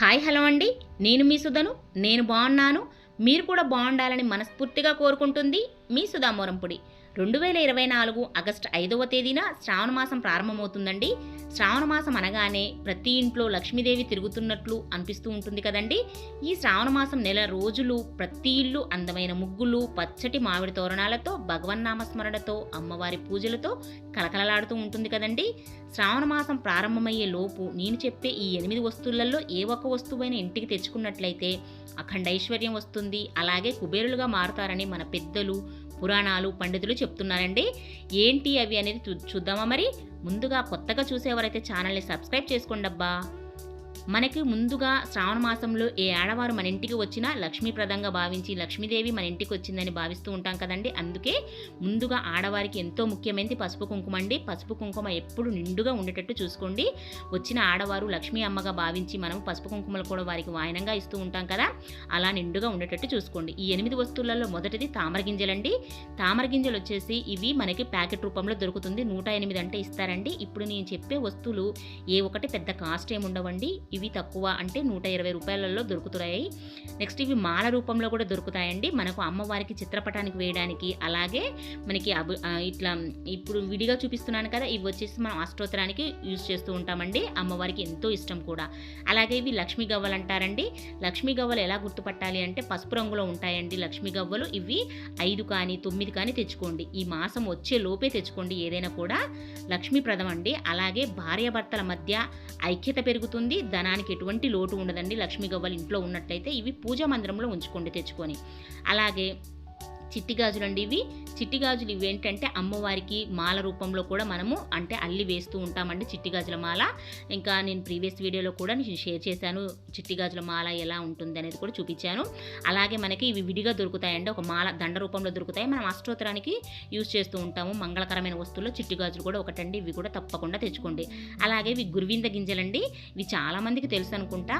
Hi hello అండి. నేను మీ సుధను. నేను బాగున్నాను. మీరు కూడా బాగుండాలని మనస్ఫూర్తిగా కోరుకుంటుంది మీ సుధామూరంపుడి రెండు వేల ఇరవై నాలుగు ఆగస్టు ఐదవ తేదీన శ్రావణ మాసం ప్రారంభమవుతుందండి. శ్రావణ మాసం అనగానే ప్రతి ఇంట్లో లక్ష్మీదేవి తిరుగుతున్నట్లు అనిపిస్తూ ఉంటుంది కదండి. ఈ శ్రావణ మాసం నెల రోజులు ప్రతి ఇల్లు అందమైన ముగ్గులు పచ్చటి మామిడి తోరణాలతో భగవన్నామస్మరణతో అమ్మవారి పూజలతో కలకలలాడుతూ ఉంటుంది కదండి. శ్రావణ మాసం ప్రారంభమయ్యే లోపు నేను చెప్పే ఈ ఎనిమిది వస్తువులలో ఏ ఒక్క వస్తువైనా ఇంటికి తెచ్చుకున్నట్లయితే అఖండ ఐశ్వర్యం వస్తుంది. అలాగే కుబేరులుగా మారుతారని మన పెద్దలు పురాణాలు పండితులు చెప్తున్నారండి. ఏంటి అవి అనేది చూ- చూద్దామా మరి? ముందుగా కొత్తగా చూసేవారైతే ఛానల్ని సబ్స్క్రైబ్ చేసుకోండి అబ్బా మనకి ముందుగా శ్రావణ మాసంలో ఏ ఆడవారు మన ఇంటికి వచ్చినా లక్ష్మీప్రదంగా భావించి లక్ష్మీదేవి మన ఇంటికి వచ్చిందని భావిస్తూ ఉంటాం కదండి. అందుకే ముందుగా ఆడవారికి ఎంతో ముఖ్యమైనది పసుపు కుంకుమ అండి. పసుపు కుంకుమ ఎప్పుడు నిండుగా ఉండేటట్టు చూసుకోండి. వచ్చిన ఆడవారు లక్ష్మీ అమ్మగా భావించి మనం పసుపు కుంకుమలు కూడా వారికి వాయనంగా ఇస్తూ ఉంటాం కదా. అలా నిండుగా ఉండేటట్టు చూసుకోండి. ఈ ఎనిమిది వస్తువులలో మొదటిది తామర గింజలండి. తామర గింజలు వచ్చేసి ఇవి మనకి ప్యాకెట్ రూపంలో దొరుకుతుంది. నూట ఎనిమిది అంటే ఇస్తారండి. ఇప్పుడు నేను చెప్పే వస్తువులు ఏ ఒకటి పెద్ద కాస్ట్ ఏమి ఉండవండి ఇవి తక్కువ అంటే నూట ఇరవై రూపాయలలో దొరుకుతున్నాయి నెక్స్ట్ ఇవి మాల రూపంలో కూడా దొరుకుతాయండి. మనకు అమ్మవారికి చిత్రపటానికి వేయడానికి అలాగే మనకి అబు ఇట్లా ఇప్పుడు విడిగా చూపిస్తున్నాను కదా ఇవి వచ్చేసి మనం అష్టోత్తరానికి యూజ్ చేస్తూ ఉంటామండి. అమ్మవారికి ఎంతో ఇష్టం కూడా. అలాగే ఇవి లక్ష్మీ గవ్వలు అంటారండి. లక్ష్మీ గవ్వలు ఎలా గుర్తుపట్టాలి అంటే పసుపు రంగులో ఉంటాయండి లక్ష్మీ గవ్వలు. ఇవి ఐదు కానీ తొమ్మిది కానీ తెచ్చుకోండి. ఈ మాసం వచ్చే లోపే తెచ్చుకోండి ఏదైనా కూడా. లక్ష్మీప్రదం అండి అలాగే భార్యాభర్తల మధ్య ఐక్యత పెరుగుతుంది. ధనానికి ఎటువంటి లోటు ఉండదండి. లక్ష్మీ గవ్వలు ఇంట్లో ఉన్నట్లయితే ఇవి పూజా మందిరంలో ఉంచుకోండి తెచ్చుకొని. అలాగే చిట్టి గాజులు అండి ఇవి. చిట్టి గాజులు ఇవి ఏంటంటే అమ్మవారికి మాల రూపంలో కూడా మనము అంటే అల్లి వేస్తూ ఉంటామండి చిట్టి గాజుల మాల. ఇంకా నేను ప్రీవియస్ వీడియోలో కూడా నేను షేర్ చేశాను చిట్టి గాజుల మాల ఎలా ఉంటుంది అనేది కూడా చూపించాను. అలాగే మనకి ఇవి విడిగా దొరుకుతాయండి. ఒక మాల దండ రూపంలో దొరుకుతాయి. మనం అష్టోత్తరానికి యూజ్ చేస్తూ ఉంటాము. మంగళకరమైన వస్తువుల్లో చిట్టి గాజులు కూడా ఒకటండి. ఇవి కూడా తప్పకుండా తెచ్చుకోండి. అలాగే ఇవి గురువింద గింజలండి. ఇవి చాలామందికి తెలుసు అనుకుంటా.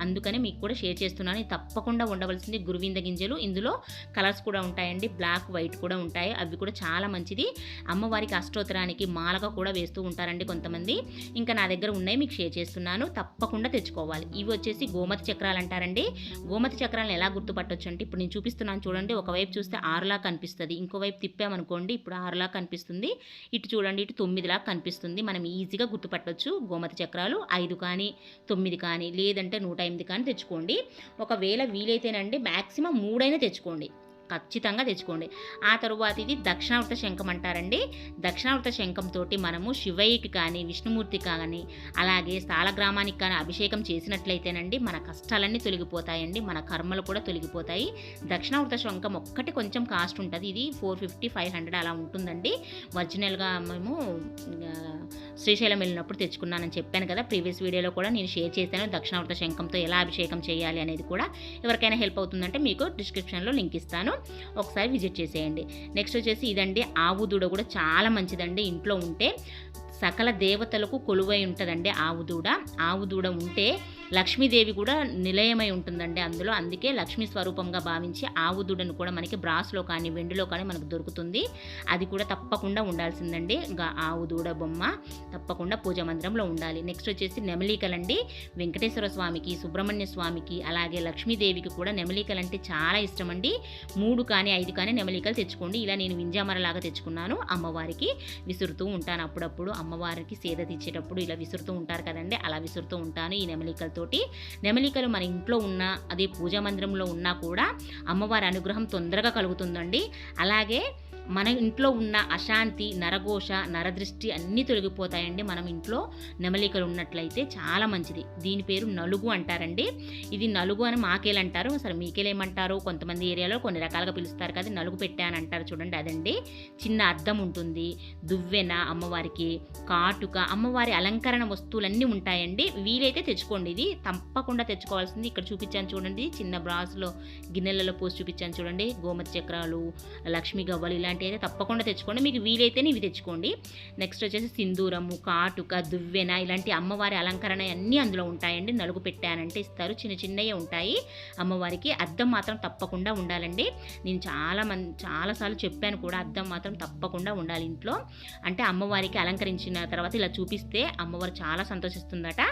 అందుకనే మీకు కూడా షేర్ చేస్తున్నాను. తప్పకుండా ఉండవలసింది గురువింద గింజలు. ఇందులో కలర్స్ కూడా ఉంటాయి. ఉంటాయండి. బ్లాక్ వైట్ కూడా ఉంటాయి. అవి కూడా చాలా మంచిది. అమ్మవారికి అష్టోత్తరానికి మాలగా కూడా వేస్తూ ఉంటారండి కొంతమంది. ఇంకా నా దగ్గర ఉన్నాయి మీకు షేర్ చేస్తున్నాను. తప్పకుండా తెచ్చుకోవాలి. ఇవి వచ్చేసి గోమతి చక్రాలు అంటారండి. గోమతి చక్రాలను ఎలా గుర్తుపట్టొచ్చు అంటే ఇప్పుడు నేను చూపిస్తున్నాను చూడండి. ఒకవైపు చూస్తే ఆరులా కనిపిస్తుంది. ఇంకోవైపు తిప్పామనుకోండి ఇప్పుడు ఆరులా కనిపిస్తుంది. ఇటు చూడండి ఇటు తొమ్మిదిలా కనిపిస్తుంది. మనం ఈజీగా గుర్తుపట్టొచ్చు గోమతి చక్రాలు. ఐదు కానీ తొమ్మిది కానీ లేదంటే నూట ఎనిమిది కానీ తెచ్చుకోండి. ఒకవేళ వీలైతేనండి మ్యాక్సిమం మూడైనా తెచ్చుకోండి. ఖచ్చితంగా తెచ్చుకోండి. ఆ తరువాత ఇది దక్షిణావృత శంఖం అంటారండి. దక్షిణావృత శంఖంతో మనము శివయ్యకి కానీ విష్ణుమూర్తి కానీ అలాగే స్థాలగ్రామానికి కానీ అభిషేకం చేసినట్లయితేనండి మన కష్టాలన్నీ తొలగిపోతాయండి. మన కర్మలు కూడా తొలగిపోతాయి. దక్షిణావృత శంఖం ఒక్కటి కొంచెం కాస్ట్ ఉంటుంది. ఇది ఫోర్ ఫిఫ్టీ ఫైవ్ హండ్రెడ్ అలా ఉంటుందండి. ఒరిజినల్గా మేము శ్రీశైలం వెళ్ళినప్పుడు తెచ్చుకున్నానని చెప్పాను కదా. ప్రీవియస్ వీడియోలో కూడా నేను షేర్ చేశాను. దక్షిణావృత శంఖంతో ఎలా అభిషేకం చేయాలి అనేది కూడా ఎవరికైనా హెల్ప్ అవుతుందంటే మీకు డిస్క్రిప్షన్లో లింక్ ఇస్తాను. ఒకసారి విజిట్ చేసేయండి. నెక్స్ట్ వచ్చేసి ఇదండి. ఆవు దూడ కూడా చాలా మంచిదండి. ఇంట్లో ఉంటే సకల దేవతలకు కొలువై ఉంటుందండి ఆవు దూడ. ఆవు దూడ ఉంటే లక్ష్మీదేవి కూడా నిలయమై ఉంటుందండి అందులో. అందుకే లక్ష్మీ స్వరూపంగా భావించి ఆవు దూడను కూడా మనకి బ్రాస్లో కానీ వెండిలో కానీ మనకు దొరుకుతుంది. అది కూడా తప్పకుండా ఉండాల్సిందండి. ఇంకా ఆవు దూడ బొమ్మ తప్పకుండా పూజ మందిరంలో ఉండాలి. నెక్స్ట్ వచ్చేసి నెమలికలండి. వెంకటేశ్వర స్వామికి సుబ్రహ్మణ్య స్వామికి అలాగే లక్ష్మీదేవికి కూడా నెమలికలు అంటే చాలా ఇష్టం అండి మూడు కానీ ఐదు కానీ నెమలికలు తెచ్చుకోండి. ఇలా నేను వింజామరలాగా తెచ్చుకున్నాను. అమ్మవారికి విసురుతూ ఉంటాను. అప్పుడప్పుడు అమ్మవారికి సేద తీర్చేటప్పుడు ఇలా విసురుతూ ఉంటారు కదండి. అలా విసురుతూ ఉంటాను. ఈ నెమలికలతో తోటి నెమలికలు మన ఇంట్లో ఉన్న అదే పూజా మందిరంలో ఉన్నా కూడా అమ్మవారి అనుగ్రహం తొందరగా కలుగుతుందండి. అలాగే మన ఇంట్లో ఉన్న అశాంతి నరఘోష నరదృష్టి అన్నీ తొలగిపోతాయండి. మనం ఇంట్లో నెమలికలు ఉన్నట్లయితే చాలా మంచిది. దీని పేరు నలుగు అంటారండి. ఇది నలుగు అని మాకేలు అంటారు. అసలు మీకేలేమంటారు కొంతమంది ఏరియాలో కొన్ని రకాలుగా పిలుస్తారు కదా నలుగు పెట్టాను అంటారు చూడండి అదండి. చిన్న అద్దం ఉంటుంది. దువ్వెన అమ్మవారికి కాటుక అమ్మవారి అలంకరణ వస్తువులన్నీ ఉంటాయండి. వీలైతే తెచ్చుకోండి. ఇది తప్పకుండా తెచ్చుకోవాల్సింది. ఇక్కడ చూపించాను చూడండి చిన్న బ్రాస్లో గిన్నెలలో పోసి చూపించాను చూడండి. గోమతి చక్రాలు లక్ష్మీ గవ్వలు ఇలాంటి ఇలాంటివి అయితే తప్పకుండా తెచ్చుకోండి. మీకు వీలైతేనే ఇవి తెచ్చుకోండి. నెక్స్ట్ వచ్చేసి సింధూరము కాటుక దువ్వెన ఇలాంటి అమ్మవారి అలంకరణ అన్నీ అందులో ఉంటాయండి. నలుగు పెట్టానంటే ఇస్తారు. చిన్న చిన్నవి ఉంటాయి. అమ్మవారికి అద్దం మాత్రం తప్పకుండా ఉండాలండి. నేను చాలా మంది చాలాసార్లు చెప్పాను కూడా అద్దం మాత్రం తప్పకుండా ఉండాలి ఇంట్లో. అంటే అమ్మవారికి అలంకరించిన తర్వాత ఇలా చూపిస్తే అమ్మవారు చాలా సంతోషిస్తుందట.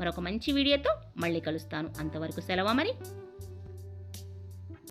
మరొక మంచి వీడియోతో మళ్ళీ కలుస్తాను. అంతవరకు సెలవు మరి